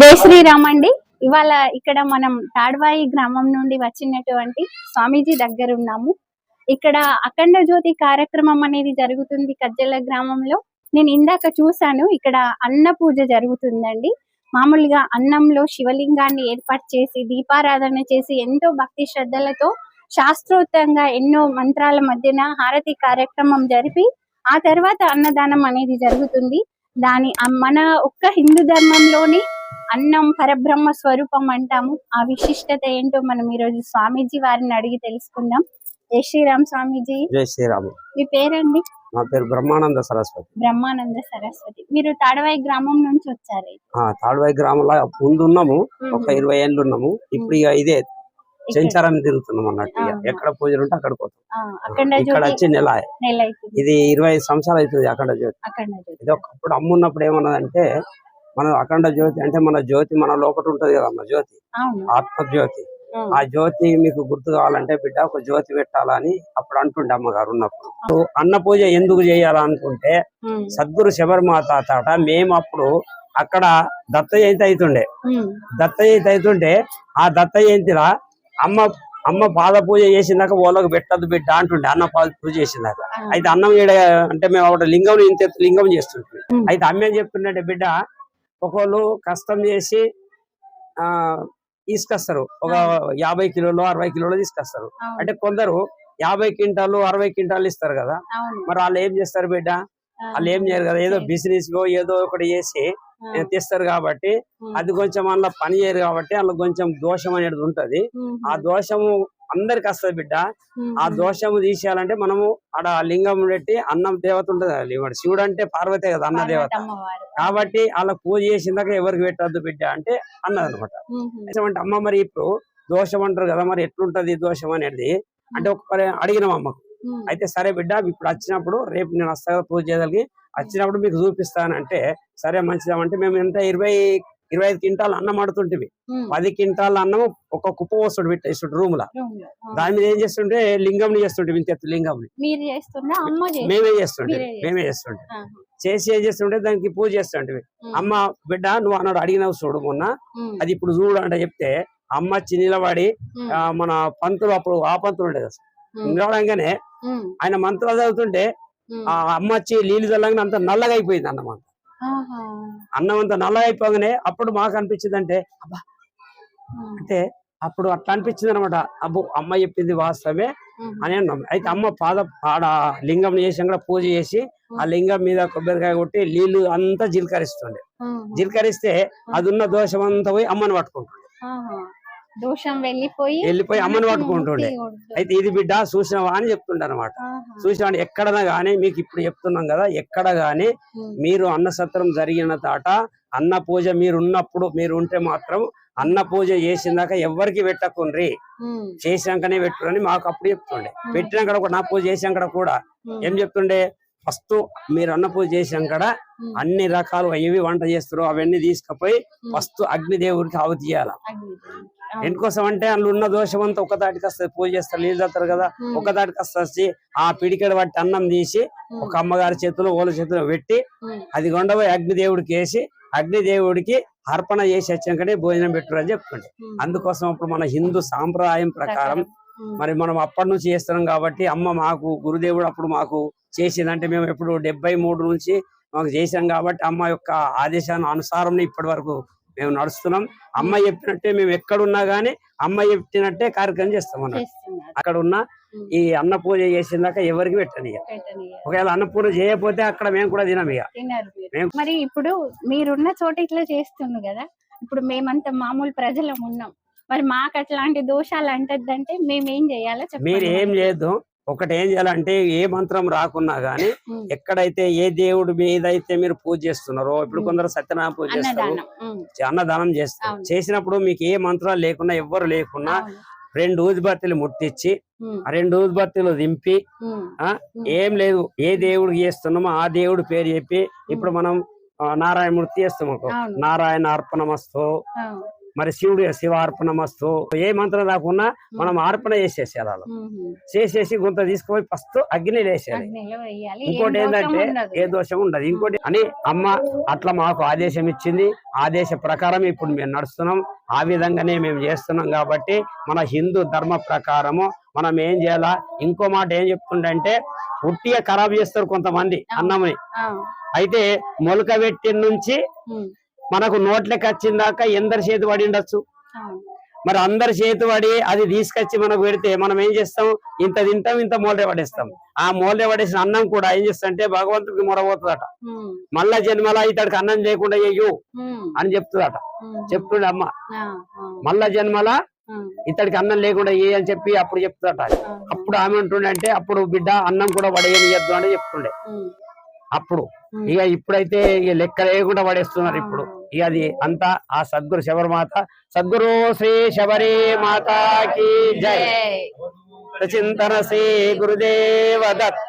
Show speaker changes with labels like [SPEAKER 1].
[SPEAKER 1] జై శ్రీరామ్ అండి. ఇవాళ ఇక్కడ మనం తాడ్వాయి గ్రామం నుండి వచ్చినటువంటి స్వామీజీ దగ్గర ఉన్నాము. ఇక్కడ అఖండ జ్యోతి కార్యక్రమం అనేది జరుగుతుంది కజ్జల గ్రామంలో. నేను ఇందాక చూశాను ఇక్కడ అన్న పూజ జరుగుతుందండి. మామూలుగా అన్నంలో శివలింగాన్ని ఏర్పాటు చేసి దీపారాధన చేసి ఎంతో భక్తి శ్రద్ధలతో శాస్త్రోక్తంగా ఎన్నో మంత్రాల మధ్యన హారతి కార్యక్రమం జరిపి ఆ తర్వాత అన్నదానం అనేది జరుగుతుంది. దాని మన ఒక్క హిందూ ధర్మంలోని అన్నం పరబ్రహ్మ స్వరూపం అంటాము. ఆ విశిష్టత ఏంటో మనం ఈరోజు స్వామీజీ వారిని అడిగి తెలుసుకుందాం. జై శ్రీరామ్ స్వామీజీ.
[SPEAKER 2] జై శ్రీరాము.
[SPEAKER 1] మీ పేరండి?
[SPEAKER 2] మా పేరు బ్రహ్మానంద సరస్వతి.
[SPEAKER 1] బ్రహ్మానంద సరస్వతి. మీరు తాడవాయి గ్రామం నుంచి వచ్చారు
[SPEAKER 2] ఆ తాడువాయి గ్రామంలో ముందు ఉన్నాము ఒక ఇరవై ఏళ్ళు ఉన్నాము. ఇప్పుడు ఇక ఇదే సంచారం తిరుగుతున్నాం అన్నట్టు. ఎక్కడ పూజలు ఉంటే అక్కడ పోతాం. ఇక్కడ వచ్చి నెల ఇది ఇరవై ఐదు సంవత్సరాలు అవుతుంది అఖండ జ్యోతి. ఇది ఒకప్పుడు అమ్మున్నప్పుడు ఏమన్నదంటే మన అఖండ జ్యోతి అంటే మన జ్యోతి మన లోపల ఉంటది కదమ్మ జ్యోతి.
[SPEAKER 1] అవును.
[SPEAKER 2] ఆత్మ జ్యోతి
[SPEAKER 1] ఆ,
[SPEAKER 2] ఆ జ్యోతి మీకు గుర్తు కావాలంటే బిడ్డ ఒక జ్యోతి పెట్టాలని అప్పుడు అంటుండే అమ్మగారు ఉన్నప్పుడు. అన్న పూజ ఎందుకు చేయాలనుకుంటే సద్గురు శబరిమాత తాట మేము అప్పుడు అక్కడ దత్త జయంతి అవుతుండే దత్త జయంతి అవుతుంటే ఆ దత్త జయంతిలా అమ్మ అమ్మ పాద పూజ చేసిందాక ఓలకు పెట్టద్దు బిడ్డ అంటుండే. అన్న పాద పూజ చేసిందాక. అయితే అన్నం అంటే మేము ఒకటి లింగం ఇంత లింగం చేస్తుంటాం. అయితే అమ్మ ఏం చెప్తుండే బిడ్డ ఒకళ్ళు కష్టం చేసి ఆ తీసుకొస్తారు. ఒక యాభై కిలోలు అరవై కిలోలు తీసుకొస్తారు. అంటే కొందరు యాభై క్వింటాలు అరవై క్వింటాలు ఇస్తారు కదా. మరి వాళ్ళు ఏం చేస్తారు బిడ్డ? వాళ్ళు ఏం చేయరు కదా? ఏదో బిజినెస్ ఏదో ఒకటి చేసి తీస్తారు కాబట్టి అది కొంచెం అందులో పని చేయరు కాబట్టి అందులో కొంచెం దోషం అనేది ఉంటది. ఆ దోషము అందరికి వస్తుంది బిడ్డ. ఆ దోషము తీసేయాలంటే మనము ఆడ లింగం పెట్టి అన్నం దేవత ఉంటది శివుడు అంటే పార్వతే కదా అన్న దేవత. కాబట్టి వాళ్ళ పూజ చేసిందాక ఎవరికి పెట్టద్దు బిడ్డ అంటే అన్నది అనమాట అమ్మ మరి ఇప్పుడు దోషం అంటారు కదా మరి ఎట్లుంటది దోషం అనేది? అంటే ఒక అడిగినాం అమ్మకు. అయితే సరే బిడ్డ ఇప్పుడు వచ్చినప్పుడు రేపు నేను వస్తా పూజ చేయగలిగి వచ్చినప్పుడు మీకు చూపిస్తానంటే సరే మంచిదామంటే మేము ఎంత ఇరవై ఇరవై ఐదు క్వింటాల్ అన్నం ఆడుతుంటివి. పది క్వింటాల్ అన్నం ఒక కుప్ప వస్తుడు పెట్టేస్తుడు రూమ్ లా. దాని మీద ఏం చేస్తుంటే లింగం చేస్తుంటే ఇంత లింగం మేమే చేస్తుంటే మేమే చేస్తుంటే. చేసి ఏం చేస్తుంటే దానికి పూజ చేస్తుంటే అమ్మ బిడ్డ నువ్వు అన్నాడు అడిగినావు చూడు మొన్న. అది ఇప్పుడు చూడు అంటే చెప్తే అమ్మ వచ్చి నిలబడి మన పంతులు అప్పుడు ఆ పంతులు ఉండే కదా
[SPEAKER 1] ఉమ్,
[SPEAKER 2] నిలవడంగానే ఆయన మంత్రాలు చదువుతుంటే. ఆ అమ్మ వచ్చి నీళ్ళు చల్లంగానే అంత నల్లగా అయిపోయింది అన్నం అంతా
[SPEAKER 1] ఆహా.
[SPEAKER 2] అన్నం అంతా నల్లగా అయిపోగానే అప్పుడు మాకు అనిపించింది అంటే అబ్బా అంటే అప్పుడు అట్లా అనిపించింది అనమాట అబ్బో అమ్మ చెప్పింది వాస్తవమే అని అన్నాం. అయితే అమ్మ పాద ఆడ లింగం చేసి కూడా పూజ చేసి ఆ లింగం మీద కొబ్బరికాయ కొట్టి నీళ్ళు అంతా జీలకరిస్తుండే. జీలకరిస్తే అది ఉన్న దోషం అంతా పోయి అమ్మని పట్టుకుంటుండే.
[SPEAKER 1] దోషం వెళ్ళిపోయి
[SPEAKER 2] వెళ్ళిపోయి అమ్మని పట్టుకుంటుండే. అయితే ఇది బిడ్డ చూసినవా అని చెప్తుండే అనమాట. చూసినా ఎక్కడన్నా గానీ మీకు ఇప్పుడు చెప్తున్నాం కదా ఎక్కడ గానీ మీరు అన్న సత్రం జరిగిన తాట అన్న పూజ మీరు ఉన్నప్పుడు మీరు ఉంటే మాత్రం అన్న పూజ చేసిందాక ఎవరికి పెట్టకుండ్రి చేసినాకనే పెట్టురని మాకు అప్పుడు చెప్తుండే పెట్టినాక కూడా నా పూజ చేసినాక కూడా ఏం చెప్తుండే ఫస్ట్ మీరు అన్న పూజ చేసినాక అన్ని రకాలు ఏవి వంట చేస్తారో అవన్నీ తీసుకుపోయి. ఫస్ట్ అగ్నిదేవుడికి ఆవుతి చేయాల
[SPEAKER 1] అగ్ని. అవును.
[SPEAKER 2] ఎందుకోసం అంటే అందులో ఉన్న దోషం అంతా ఒక తాటికి వస్తుంది. పూజ చేస్తారు నీళ్ళు చేస్తారు కదా ఒక తాటికి వస్తుంది. ఆ పిడికెడు పట్టి అన్నం తీసి ఒక అమ్మగారి చేతిలో ఓల చేతిలో పెట్టి అది కొండపోయి అగ్నిదేవుడికి వేసి అగ్నిదేవుడికి అర్పణ చేసి వచ్చాకనే భోజనం పెట్టురు అని
[SPEAKER 1] ఉమ్.
[SPEAKER 2] అందుకోసం ఇప్పుడు మన హిందూ సాంప్రదాయం ప్రకారం మరి మనం అప్పటి నుంచి చేస్తున్నాం కాబట్టి అమ్మ మాకు గురుదేవుడు అప్పుడు మాకు చేసిందంటే మేము ఎప్పుడు డెబ్బై మూడు నుంచి మాకు చేసాం కాబట్టి అమ్మ యొక్క ఆదేశాన్ని అనుసారం ఇప్పటి వరకు మేము నడుస్తున్నాం. అమ్మ చెప్పినట్టే మేము ఎక్కడున్నా గానీ అమ్మ చెప్పినట్టే కార్యక్రమం చేస్తాం
[SPEAKER 1] చేస్తున్నారు.
[SPEAKER 2] అక్కడ ఉన్న ఈ అన్న పూజ చేసిందాక ఎవరికి పెట్టని. ఒకవేళ అన్నపూర్ణ చేయకపోతే అక్కడ మేము కూడా తినం ఇక.
[SPEAKER 1] మీరు. ఇప్పుడు మీరున్న చోట ఇట్లా చేస్తున్నారు కదా ఇప్పుడు మేమంతా మామూలు ప్రజలం ఉన్నాం. మరి మాకు అట్లాంటి దోషాలు అంటద్దంటే మేము ఏం చేయాలో
[SPEAKER 2] మీరు ఏం
[SPEAKER 1] మనకి.
[SPEAKER 2] ఒకటి ఏం చేయాలంటే ఏ మంత్రం రాకున్నా గానీ ఎక్కడైతే ఏ దేవుడి మీద అయితే మీరు పూజ చేస్తున్నారో ఇప్పుడు. కొందరు సత్యనారాయణ పూజ చేస్తారు.
[SPEAKER 1] అన్నదానం
[SPEAKER 2] చేస్తారు. చేసినప్పుడు మీకు ఏ మంత్రాలు లేకున్నా ఎవ్వరు లేకున్నా. రెండు ఊదిబత్తీలు ముట్టించి రెండు ఊదిబత్తీలు దింపి ఆ ఏం లేదు. ఏ దేవుడికి చేస్తున్నామో ఆ దేవుడి పేరు చెప్పి ఇప్పుడు మనం ఆ, నారాయణమూర్తి చేస్తాం. నారాయణ అర్పణమస్తు. మరి శివుడు శివార్పణమస్తు ఏ మంత్రం రాకున్నా మనం అర్పణ చేసేసేయాలి అలా. చేసేసి గుంత తీసుకుపోయి ఫస్ట్ అగ్ని వేసేయాలి.
[SPEAKER 1] ఏం
[SPEAKER 2] ఇంకోటి ఏంటంటే. ఏ దోషం ఉండదు. ఇంకోటి అని అమ్మ అట్లా మాకు ఆదేశం ఇచ్చింది. ఆదేశ ప్రకారం ఇప్పుడు మేము నడుస్తున్నాం. ఆ విధంగానే మేము చేస్తున్నాం కాబట్టి మన హిందూ ధర్మ ప్రకారము మనం ఏం చేయాలా? ఇంకో మాట ఏం చెప్తుండంటే ఉట్టిగా ఖరాబ్ చేస్తారు కొంతమంది అన్నమని. అయితే మొలక పెట్టిన నుంచి మనకు నోట్లకి వచ్చిన దాకా ఎందరి చేతి పడి ఉండొచ్చు. మరి అందరి చేతి పడి అది తీసుకొచ్చి మనకు పెడితే మనం ఏం చేస్తాం? ఇంత తింటాం ఇంత మోలే పడేస్తాం. ఆ మోలే పడేసిన అన్నం కూడా ఏం చేస్తా అంటే భగవంతుడికి మొరబోతుందట. మళ్ళా జన్మలా ఇతడికి అన్నం లేకుండా
[SPEAKER 1] ఉమ్,
[SPEAKER 2] అని చెప్తుందట. చెప్తుండే అమ్మ. మళ్ళా జన్మల ఇతడికి అన్నం లేకుండా ఏ అని చెప్పి అప్పుడు చెప్తుందట. అప్పుడు ఆమె ఉంటుండే అంటే అప్పుడు బిడ్డ అన్నం కూడా పడేయనియద్దు అని చెప్తుండే. అప్పుడు. ఇక ఇప్పుడైతే ఇక లెక్క లేకుండా పడేస్తున్నారు ఇప్పుడు. ఇక అది అంతా ఆ సద్గురు శబరిమాత సద్గురు శ్రీ శబరి మాతాకి జై.
[SPEAKER 1] జై.
[SPEAKER 2] చింతన శ్రీ గురుదేవ దత్.